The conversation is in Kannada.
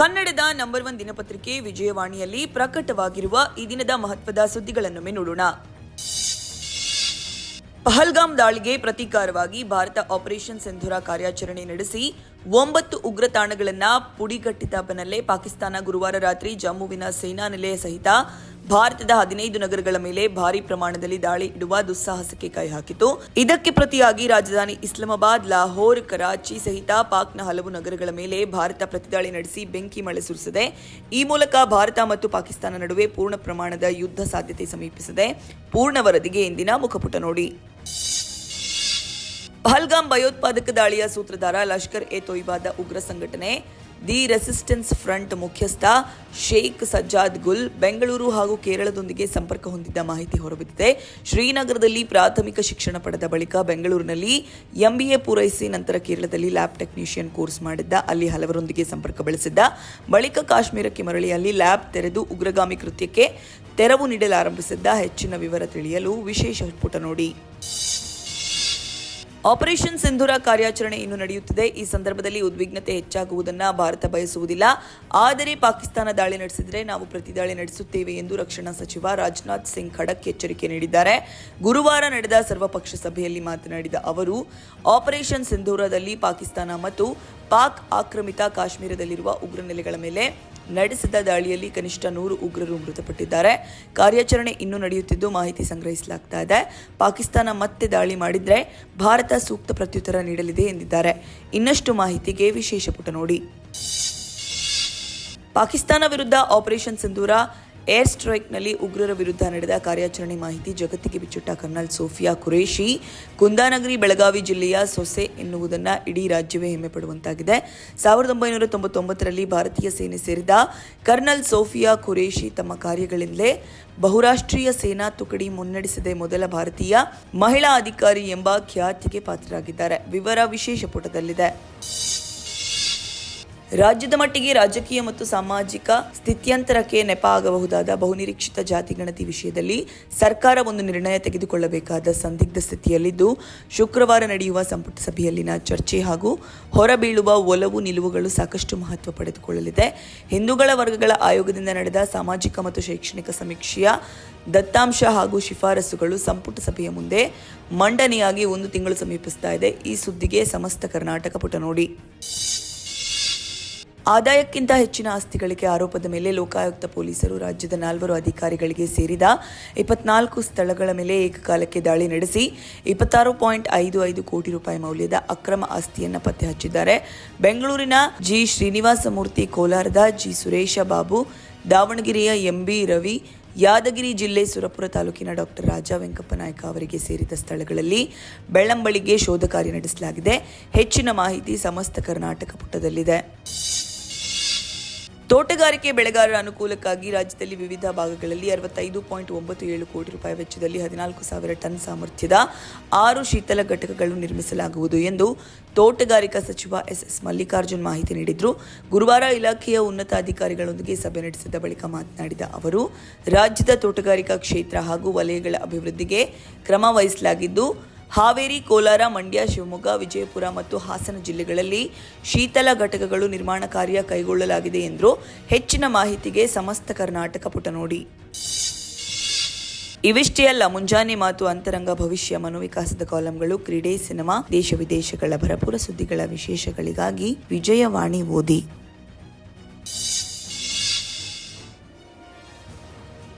ಕನ್ನಡದ ನಂಬರ್ ಒನ್ ದಿನಪತ್ರಿಕೆ ವಿಜಯವಾಣಿಯಲ್ಲಿ ಪ್ರಕಟವಾಗಿರುವ ಈ ದಿನದ ಮಹತ್ವದ ಸುದ್ದಿಗಳನ್ನೊಮ್ಮೆ ನೋಡೋಣ. ಪಹಲ್ಗಾಮ್ ದಾಳಿಗೆ ಪ್ರತೀಕಾರವಾಗಿ ಭಾರತ ಆಪರೇಷನ್ ಸಿಂಧೂರ ಕಾರ್ಯಾಚರಣೆ ನಡೆಸಿ ಒಂಬತ್ತು ಉಗ್ರ ತಾಣಗಳನ್ನು ಪುಡಿಗಟ್ಟಿದ ಬೆನ್ನಲ್ಲೇ ಪಾಕಿಸ್ತಾನ ಗುರುವಾರ ರಾತ್ರಿ ಜಮ್ಮುವಿನ ಸೇನಾ ನೆಲೆಯ ಸಹಿತ ಭಾರತದ ಹದಿನೈದು ನಗರಗಳ ಮೇಲೆ ಭಾರಿ ಪ್ರಮಾಣದಲ್ಲಿ ದಾಳಿ ಇಡುವ ದುಸ್ಸಾಹಸಕ್ಕೆ ಕೈ ಹಾಕಿತು ಇದಕ್ಕೆ ಪ್ರತಿಯಾಗಿ ರಾಜಧಾನಿ ಇಸ್ಲಾಮಾಬಾದ್, ಲಾಹೋರ್, ಕರಾಚಿ ಸಹಿತ ಪಾಕ್ನ ಹಲವು ನಗರಗಳ ಮೇಲೆ ಭಾರತ ಪ್ರತಿದಾಳಿ ನಡೆಸಿ ಬೆಂಕಿ ಮಳೆ ಸುರಿಸಿದೆ. ಈ ಮೂಲಕ ಭಾರತ ಮತ್ತು ಪಾಕಿಸ್ತಾನ ನಡುವೆ ಪೂರ್ಣ ಪ್ರಮಾಣದ ಯುದ್ಧ ಸಾಧ್ಯತೆ ಸಮೀಪಿಸಿದೆ. ಪೂರ್ಣ ವರದಿಗೆ ಇಂದಿನ ಮುಖಪುಟ ನೋಡಿ. ಪಹಲ್ಗಾಮ್ ಭಯೋತ್ಪಾದಕ ದಾಳಿಯ ಸೂತ್ರಧಾರ ಲಷ್ಕರ್ ಎ ತೊಯ್ಬಾದ ಉಗ್ರ ಸಂಘಟನೆ ದಿ ರೆಸಿಸ್ಟೆನ್ಸ್ ಫ್ರಂಟ್ ಮುಖ್ಯಸ್ಥ ಶೇಖ್ ಸಜ್ಜಾದ್ ಗುಲ್ ಬೆಂಗಳೂರು ಹಾಗೂ ಕೇರಳದೊಂದಿಗೆ ಸಂಪರ್ಕ ಹೊಂದಿದ್ದ ಮಾಹಿತಿ ಹೊರಬಿದ್ದಿದೆ. ಶ್ರೀನಗರದಲ್ಲಿ ಪ್ರಾಥಮಿಕ ಶಿಕ್ಷಣ ಪಡೆದ ಬಳಿಕ ಬೆಂಗಳೂರಿನಲ್ಲಿ ಎಂಬಿಎ ಪೂರೈಸಿ ನಂತರ ಕೇರಳದಲ್ಲಿ ಲ್ಯಾಬ್ ಟೆಕ್ನಿಷಿಯನ್ ಕೋರ್ಸ್ ಮಾಡಿದ್ದ. ಅಲ್ಲಿ ಹಲವರೊಂದಿಗೆ ಸಂಪರ್ಕ ಬೆಳೆಸಿದ್ದ. ಬಳಿಕ ಕಾಶ್ಮೀರಕ್ಕೆ ಮರಳಿ ಅಲ್ಲಿ ಲ್ಯಾಬ್ ತೆರೆದು ಉಗ್ರಗಾಮಿ ಕೃತ್ಯಕ್ಕೆ ತೆರವು ನೀಡಲಾರಂಭಿಸಿದ್ದ. ಹೆಚ್ಚಿನ ವಿವರ ತಿಳಿಯಲು ವಿಶೇಷ ಪುಟ ನೋಡಿ. ಆಪರೇಷನ್ ಸಿಂಧೂರ ಕಾರ್ಯಾಚರಣೆ ಇನ್ನು ನಡೆಯುತ್ತಿದೆ. ಈ ಸಂದರ್ಭದಲ್ಲಿ ಉದ್ವಿಗ್ನತೆ ಹೆಚ್ಚಾಗುವುದನ್ನು ಭಾರತ ಬಯಸುವುದಿಲ್ಲ. ಆದರೆ ಪಾಕಿಸ್ತಾನ ದಾಳಿ ನಡೆಸಿದರೆ ನಾವು ಪ್ರತಿದಾಳಿ ನಡೆಸುತ್ತೇವೆ ಎಂದು ರಕ್ಷಣಾ ಸಚಿವ ರಾಜನಾಥ್ ಸಿಂಗ್ ಖಡಕ್ ಎಚ್ಚರಿಕೆ ನೀಡಿದ್ದಾರೆ. ಗುರುವಾರ ನಡೆದ ಸರ್ವಪಕ್ಷ ಸಭೆಯಲ್ಲಿ ಮಾತನಾಡಿದ ಅವರು ಆಪರೇಷನ್ ಸಿಂಧೂರದಲ್ಲಿ ಪಾಕಿಸ್ತಾನ ಮತ್ತು ಪಾಕ್ ಆಕ್ರಮಿತ ಕಾಶ್ಮೀರದಲ್ಲಿರುವ ಉಗ್ರ ನೆಲೆಗಳ ಮೇಲೆ ನಡೆಸಿದ ದಾಳಿಯಲ್ಲಿ ಕನಿಷ್ಠ ನೂರು ಉಗ್ರರು ಮೃತಪಟ್ಟಿದ್ದಾರೆ. ಕಾರ್ಯಾಚರಣೆ ಇನ್ನೂ ನಡೆಯುತ್ತಿದ್ದು ಮಾಹಿತಿ ಸಂಗ್ರಹಿಸಲಾಗ್ತಾ ಇದೆ. ಪಾಕಿಸ್ತಾನ ಮತ್ತೆ ದಾಳಿ ಮಾಡಿದ್ರೆ ಭಾರತ ಸೂಕ್ತ ಪ್ರತ್ಯುತ್ತರ ನೀಡಲಿದೆ ಎಂದಿದ್ದಾರೆ. ಇನ್ನಷ್ಟು ಮಾಹಿತಿಗೆ ವಿಶೇಷ ಪುಟ ನೋಡಿ. ಪಾಕಿಸ್ತಾನ ವಿರುದ್ಧ ಆಪರೇಷನ್ ಸಿಂಧೂರ ಏರ್ ಸ್ಟ್ರೈಕ್ನಲ್ಲಿ ಉಗ್ರರ ವಿರುದ್ಧ ನಡೆದ ಕಾರ್ಯಾಚರಣೆ ಮಾಹಿತಿ ಜಗತ್ತಿಗೆ ಬಿಚ್ಚಿಟ್ಟ ಕರ್ನಲ್ ಸೋಫಿಯಾ ಕುರೇಶಿ ಕುಂದಾನಗರಿ, ಬೆಳಗಾವಿ ಜಿಲ್ಲೆಯ ಸೊಸೆ ಎನ್ನುವುದನ್ನು ಇಡೀ ರಾಜ್ಯವೇ ಹೆಮ್ಮೆ ಪಡುವಂತಾಗಿದೆ. ಸಾವಿರದ ಒಂಬೈನೂರ ತೊಂಬತ್ತೊಂಬತ್ತರಲ್ಲಿ ಭಾರತೀಯ ಸೇನೆ ಸೇರಿದ ಕರ್ನಲ್ ಸೋಫಿಯಾ ಕುರೇಶಿ ತಮ್ಮ ಕಾರ್ಯಗಳಿಂದಲೇ ಬಹುರಾಷ್ಟ್ರೀಯ ಸೇನಾ ತುಕಡಿ ಮುನ್ನಡೆಸಿದ ಮೊದಲ ಭಾರತೀಯ ಮಹಿಳಾ ಅಧಿಕಾರಿ ಎಂಬ ಖ್ಯಾತಿಗೆ ಪಾತ್ರರಾಗಿದ್ದಾರೆ. ವಿವರ ವಿಶೇಷ ಪುಟದಲ್ಲಿದೆ. ರಾಜ್ಯದ ಮಟ್ಟಿಗೆ ರಾಜಕೀಯ ಮತ್ತು ಸಾಮಾಜಿಕ ಸ್ಥಿತ್ಯಂತರಕ್ಕೆ ನೆಪ ಆಗಬಹುದಾದ ಬಹುನಿರೀಕ್ಷಿತ ಜಾತಿ ಗಣತಿ ವಿಷಯದಲ್ಲಿ ಸರ್ಕಾರ ಒಂದು ನಿರ್ಣಯ ತೆಗೆದುಕೊಳ್ಳಬೇಕಾದ ಸಂದಿಗ್ಧ ಸ್ಥಿತಿಯಲ್ಲಿದ್ದು, ಶುಕ್ರವಾರ ನಡೆಯುವ ಸಂಪುಟ ಸಭೆಯಲ್ಲಿನ ಚರ್ಚೆ ಹಾಗೂ ಹೊರಬೀಳುವ ಒಲವು ನಿಲುವುಗಳು ಸಾಕಷ್ಟು ಮಹತ್ವ ಪಡೆದುಕೊಳ್ಳಲಿದೆ. ಹಿಂದೂಗಳ ವರ್ಗಗಳ ಆಯೋಗದಿಂದ ನಡೆದ ಸಾಮಾಜಿಕ ಮತ್ತು ಶೈಕ್ಷಣಿಕ ಸಮೀಕ್ಷೆಯ ದತ್ತಾಂಶ ಹಾಗೂ ಶಿಫಾರಸುಗಳು ಸಂಪುಟ ಸಭೆಯ ಮುಂದೆ ಮಂಡನೆಯಾಗಿ ಒಂದು ತಿಂಗಳು ಸಮೀಪಿಸ್ತಾ ಇದೆ. ಈ ಸುದ್ದಿಗೆ ಸಮಸ್ತ ಕರ್ನಾಟಕ ಪುಟ ನೋಡಿ. ಆದಾಯಕ್ಕಿಂತ ಹೆಚ್ಚಿನ ಆಸ್ತಿಗಳಿಗೆ ಆರೋಪದ ಮೇಲೆ ಲೋಕಾಯುಕ್ತ ಪೊಲೀಸರು ರಾಜ್ಯದ ನಾಲ್ವರು ಅಧಿಕಾರಿಗಳಿಗೆ ಸೇರಿದ ಇಪ್ಪತ್ನಾಲ್ಕು ಸ್ಥಳಗಳ ಮೇಲೆ ಏಕಕಾಲಕ್ಕೆ ದಾಳಿ ನಡೆಸಿ ಇಪ್ಪತ್ತಾರು ಪಾಯಿಂಟ್ ಐದು ಐದು ಕೋಟಿ ರೂಪಾಯಿ ಮೌಲ್ಯದ ಅಕ್ರಮ ಆಸ್ತಿಯನ್ನು ಪತ್ತೆ ಹಚ್ಚಿದ್ದಾರೆ. ಬೆಂಗಳೂರಿನ ಜಿ ಶ್ರೀನಿವಾಸ ಮೂರ್ತಿ ಕೋಲಾರದ ಜಿ ಸುರೇಶ ಬಾಬು, ದಾವಣಗೆರೆಯ ಎಂಬಿ ರವಿ, ಯಾದಗಿರಿ ಜಿಲ್ಲೆ ಸುರಪುರ ತಾಲೂಕಿನ ಡಾಕ್ಟರ್ ರಾಜಾ ವೆಂಕಪ್ಪ ನಾಯ್ಕ ಅವರಿಗೆ ಸೇರಿದ ಸ್ಥಳಗಳಲ್ಲಿ ಬೆಳ್ಳಂಬಳಿಗೆ ಶೋಧ ಕಾರ್ಯ ನಡೆಸಲಾಗಿದೆ. ಹೆಚ್ಚಿನ ಮಾಹಿತಿ ಸಮಸ್ತ ಕರ್ನಾಟಕ ಪುಟದಲ್ಲಿದೆ. ತೋಟಗಾರಿಕೆ ಬೆಳೆಗಾರರ ಅನುಕೂಲಕ್ಕಾಗಿ ರಾಜ್ಯದಲ್ಲಿ ವಿವಿಧ ಭಾಗಗಳಲ್ಲಿ ಅರವತ್ತೈದು ಪಾಯಿಂಟ್ ಒಂಬತ್ತು ಏಳು ಕೋಟಿ ರೂಪಾಯಿ ವೆಚ್ಚದಲ್ಲಿ ಹದಿನಾಲ್ಕು ಸಾವಿರ ಟನ್ ಸಾಮರ್ಥ್ಯದ ಆರು ಶೀತಲ ಘಟಕಗಳು ನಿರ್ಮಿಸಲಾಗುವುದು ಎಂದು ತೋಟಗಾರಿಕಾ ಸಚಿವ ಎಸ್ ಎಸ್ ಮಲ್ಲಿಕಾರ್ಜುನ್ ಮಾಹಿತಿ ನೀಡಿದರು. ಗುರುವಾರ ಇಲಾಖೆಯ ಉನ್ನತ ಅಧಿಕಾರಿಗಳೊಂದಿಗೆ ಸಭೆ ನಡೆಸಿದ ಬಳಿಕ ಮಾತನಾಡಿದ ಅವರು, ರಾಜ್ಯದ ತೋಟಗಾರಿಕಾ ಕ್ಷೇತ್ರ ಹಾಗೂ ವಲಯಗಳ ಅಭಿವೃದ್ಧಿಗೆ ಕ್ರಮ ವಹಿಸಲಾಗಿದ್ದು ಹಾವೇರಿ, ಕೋಲಾರ, ಮಂಡ್ಯ, ಶಿವಮೊಗ್ಗ, ವಿಜಯಪುರ ಮತ್ತು ಹಾಸನ ಜಿಲ್ಲೆಗಳಲ್ಲಿ ಶೀತಲ ಘಟಕಗಳು ನಿರ್ಮಾಣ ಕಾರ್ಯ ಕೈಗೊಳ್ಳಲಾಗಿದೆ ಎಂದರು ಹೆಚ್ಚಿನ ಮಾಹಿತಿಗೆ ಸಮಸ್ತ ಕರ್ನಾಟಕ ಪುಟ ನೋಡಿ. ಇವಿಷ್ಟೇ ಅಲ್ಲ, ಮುಂಜಾನೆ ಮಾತು ಅಂತರಂಗ ಭವಿಷ್ಯ ಮನೋವಿಕಾಸದ ಕಾಲಂಗಳು, ಕ್ರೀಡೆ, ಸಿನಿಮಾ, ದೇಶ ವಿದೇಶಗಳ ಭರಪೂರ ಸುದ್ದಿಗಳ ವಿಶೇಷಗಳಿಗಾಗಿ ವಿಜಯವಾಣಿ ಓದಿ.